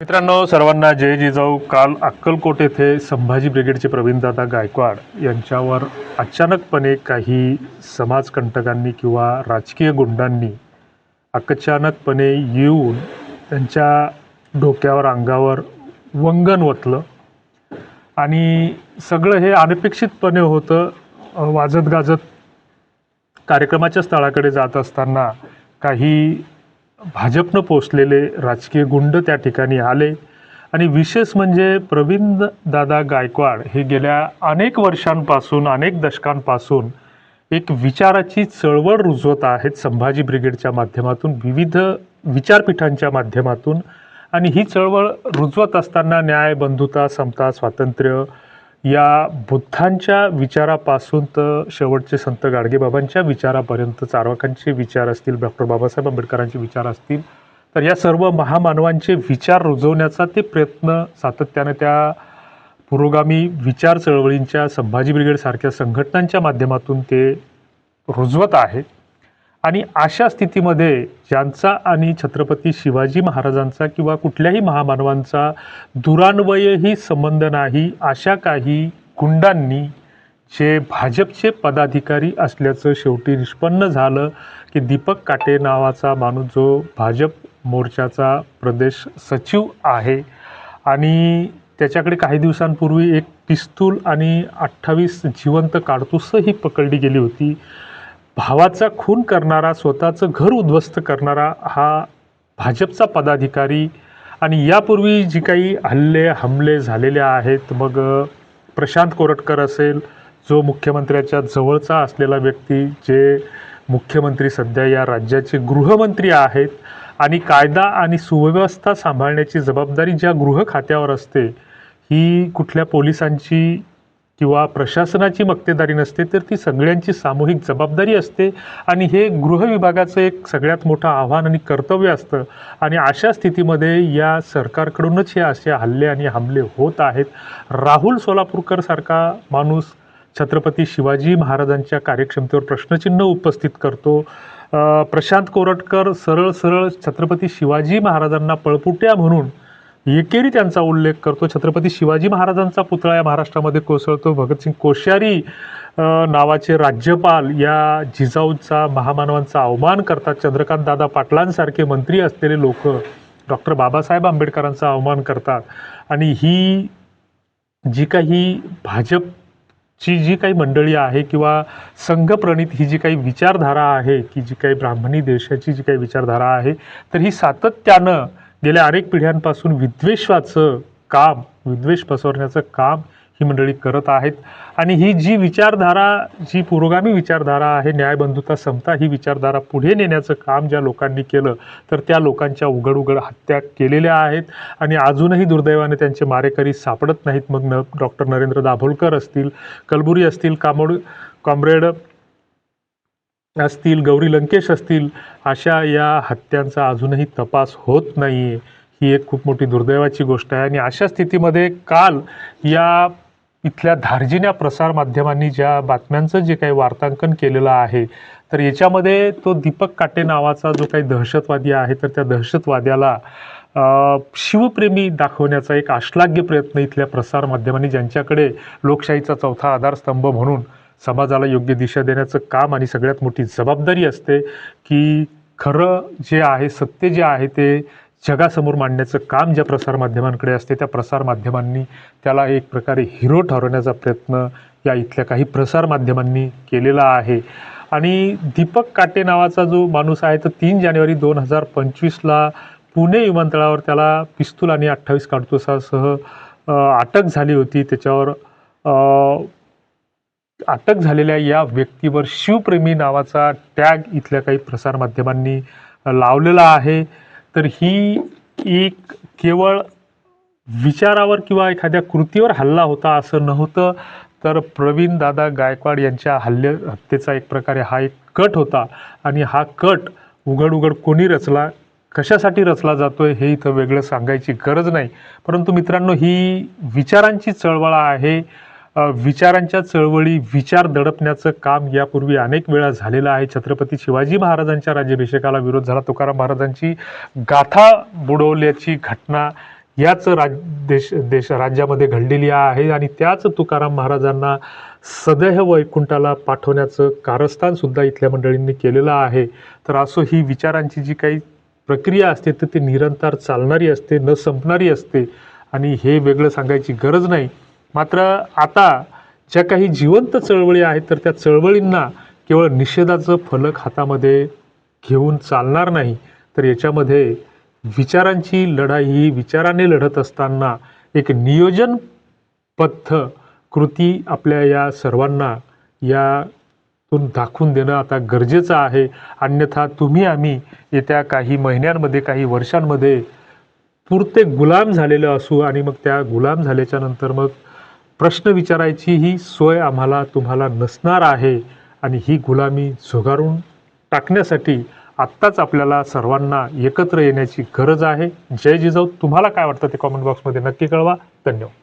मित्रांनो सर्वांना जय जिजाऊ. काल अक्कलकोट येथे संभाजी ब्रिगेडचे प्रवीणदादा गायकवाड यांच्यावर अचानकपणे काही समाजकंटकांनी किंवा राजकीय गुंडांनी अचानकपणे येऊन त्यांच्या डोक्यावर अंगावर वंगण ओतलं आणि सगळं हे अनपेक्षितपणे होतं. वाजत गाजत कार्यक्रमाच्या स्थळाकडे जात असताना काही भाजपनं पोचलेले राजकीय गुंड त्या ठिकाणी आले. आणि विशेष म्हणजे प्रवीण दादा गायकवाड हे गेल्या अनेक वर्षांपासून अनेक दशकांपासून एक विचाराची चळवळ रुजवत आहेत संभाजी ब्रिगेडच्या माध्यमातून विविध विचारपीठांच्या माध्यमातून. आणि ही चळवळ रुजवत असताना न्याय बंधुता समता स्वातंत्र्य या बुद्धांच्या विचारापासून तर शेवटचे संत गाडगेबाबांच्या विचारापर्यंत चारवाकांचे विचार असतील डॉक्टर बाबासाहेब आंबेडकरांचे विचार असतील तर या सर्व महामानवांचे विचार रुजवण्याचा ते प्रयत्न सातत्यानं त्या पुरोगामी विचार चळवळींच्या संभाजी ब्रिगेडसारख्या संघटनांच्या माध्यमातून ते रुजवत आहेत आणि अशा स्थितीमध्ये ज्यांचा आणि छत्रपती शिवाजी महाराजांचा किंवा कुठल्याही महामानवांचा दुरान्वयही संबंध नाही अशा काही गुंडांनी जे भाजपचे पदाधिकारी असल्याचं शेवटी निष्पन्न झालं की दीपक काटे नावाचा माणूस जो भाजप मोर्चाचा प्रदेश सचिव आहे. आणि त्याच्याकडे काही दिवसांपूर्वी एक पिस्तूल आणि अठ्ठावीस जिवंत काडतुसही पकडली गेली होती. भावाचा खून करणारा स्वतःचं घर उद्ध्वस्त करणारा हा भाजपचा पदाधिकारी आणि यापूर्वी जी काही हल्ले हमले झालेले आहेत मग प्रशांत कोरटकर असेल जो मुख्यमंत्र्याच्या जवळचा असलेला व्यक्ती जे मुख्यमंत्री सध्या या राज्याचे गृहमंत्री आहेत आणि कायदा आणि सुव्यवस्था सांभाळण्याची जबाबदारी ज्या गृह खात्यावर असते ही कुठल्या पोलिसांची किंवा प्रशासनाची मक्तेदारी नसते तर ती सगळ्यांची सामूहिक जबाबदारी असते. आणि हे गृह विभागाचं एक सगळ्यात मोठं आव्हान आणि कर्तव्य असतं. आणि अशा स्थितीमध्ये या सरकारकडूनच हे असे हल्ले आणि हमले होत आहेत. राहुल सोलापूरकर सारखा माणूस छत्रपती शिवाजी महाराजांच्या कार्यक्षमतेवर प्रश्नचिन्ह उपस्थित करतो. प्रशांत कोरटकर सरळ सरळ छत्रपती शिवाजी महाराजांना पळपुट्या म्हणून एकेरी त्यांचा उल्लेख करतो. छत्रपती शिवाजी महाराजांचा पुतळा या महाराष्ट्रामध्ये कोसळतो. भगतसिंग कोश्यारी नावाचे राज्यपाल या जिजाऊचा महामानवांचा अवमान करतात. चंद्रकांत दादा पाटलांसारखे मंत्री असलेले लोक डॉक्टर बाबासाहेब आंबेडकरांचा अवमान करतात. आणि ही जी काही भाजपची जी काही मंडळी आहे किंवा संघप्रणित ही जी काही विचारधारा आहे की जी काही ब्राह्मणी देशाची जी काही विचारधारा आहे तर ही सातत्यानं गेल्या अनेक पिढ्यांपासून विद्वेषाचं काम विद्वेष पसरण्याचं काम ही मंडळी करत आहेत. आणि ही जी विचारधारा जी पुरोगामी विचारधारा आहे न्यायबंधुता समता ही विचारधारा पुढे नेण्याचं काम ज्या लोकांनी केलं तर त्या लोकांच्या उघड उघड हत्या केलेल्या आहेत. आणि अजूनही दुर्दैवाने त्यांचे मारेकरी सापडत नाहीत. मग न डॉक्टर नरेंद्र दाभोलकर असतील कलबुरी असतील कामोड कॉम्रेड असतील गौरी लंकेश असतील अशा या हत्यांचा अजूनही तपास होत नाही आहे ही एक खूप मोठी दुर्दैवाची गोष्ट आहे. आणि अशा स्थितीमध्ये काल या इथल्या धार्जिन्या प्रसारमाध्यमांनी ज्या बातम्यांचं जे काही वार्तांकन केलेलं आहे तर याच्यामध्ये तो दीपक काटे नावाचा जो काही दहशतवादी आहे तर त्या दहशतवाद्याला शिवप्रेमी दाखवण्याचा एक आश्लाघ्य प्रयत्न इथल्या प्रसारमाध्यमांनी ज्यांच्याकडे लोकशाहीचा चौथा आधारस्तंभ म्हणून समाजाला योग्य दिशा देण्याचं काम आणि सगळ्यात मोठी जबाबदारी असते की खरं जे आहे सत्य जे आहे ते जगासमोर मांडण्याचं काम ज्या प्रसारमाध्यमांकडे असते त्या प्रसारमाध्यमांनी त्याला एक प्रकारे हिरो ठरवण्याचा प्रयत्न या इथल्या काही प्रसारमाध्यमांनी केलेला आहे. आणि दीपक काटे नावाचा जो माणूस आहे तर तीन जानेवारी दोन हजार पंचवीसला पुणे विमानतळावर त्याला पिस्तूल आणि अठ्ठावीस काडतुसासह अटक झाली होती. त्याच्यावर अटक झालेल्या या व्यक्तीवर शिवप्रेमी नावाचा टॅग इथल्या काही प्रसारमाध्यमांनी लावलेला आहे. तर ही एक केवळ विचारावर किंवा एखाद्या कृतीवर हल्ला होता असं नव्हतं. तर प्रवीण दादा गायकवाड यांच्या हल्ले हत्येचा एक प्रकारे हा एक कट होता. आणि हा कट उघड उघड कोणी रचला कशासाठी रचला जातोय हे इथं वेगळं सांगायची गरज नाही. परंतु मित्रांनो ही विचारांची चळवळ आहे. विचारांच्या चळवळी विचार दडपण्याचं काम यापूर्वी अनेक वेळा झालेलं आहे. छत्रपती शिवाजी महाराजांच्या राज्याभिषेकाला विरोध झाला. तुकाराम महाराजांची गाथा बुडवल्याची घटना याच राज देश देश राज्यामध्ये घडलेली आहे आणि त्याच तुकाराम महाराजांना सदैव वैकुंठाला पाठवण्याचं कारस्थानसुद्धा इथल्या मंडळींनी केलेलं आहे. तर असो ही विचारांची जी काही प्रक्रिया असते तर ती निरंतर चालणारी असते न संपणारी असते. आणि हे वेगळं सांगायची गरज नाही. मात्र आता ज्या काही जिवंत चळवळी आहेत तर त्या चळवळींना केवळ निषेधाचं फलक हातामध्ये घेऊन चालणार नाही. तर याच्यामध्ये विचारांची लढाई ही विचाराने लढत असताना एक नियोजनबद्ध कृती आपल्या या सर्वांना यातून दाखवून देणं आता गरजेचं आहे. अन्यथा तुम्ही आम्ही येत्या काही महिन्यांमध्ये काही वर्षांमध्ये पुरते गुलाम झालेलं असू आणि मग त्या गुलाम झाल्याच्यानंतर मग प्रश्न विचारायची ही सोय आम्हाला तुम्हाला नसणार आहे. आणि ही गुलामी झुगारून टाकण्यासाठी आत्ताच आपल्याला सर्वांना एकत्र येण्याची गरज आहे. जय जिजाऊ तुम्हाला काय वाटतं ते कॉमेंट बॉक्समध्ये नक्की कळवा. धन्यवाद.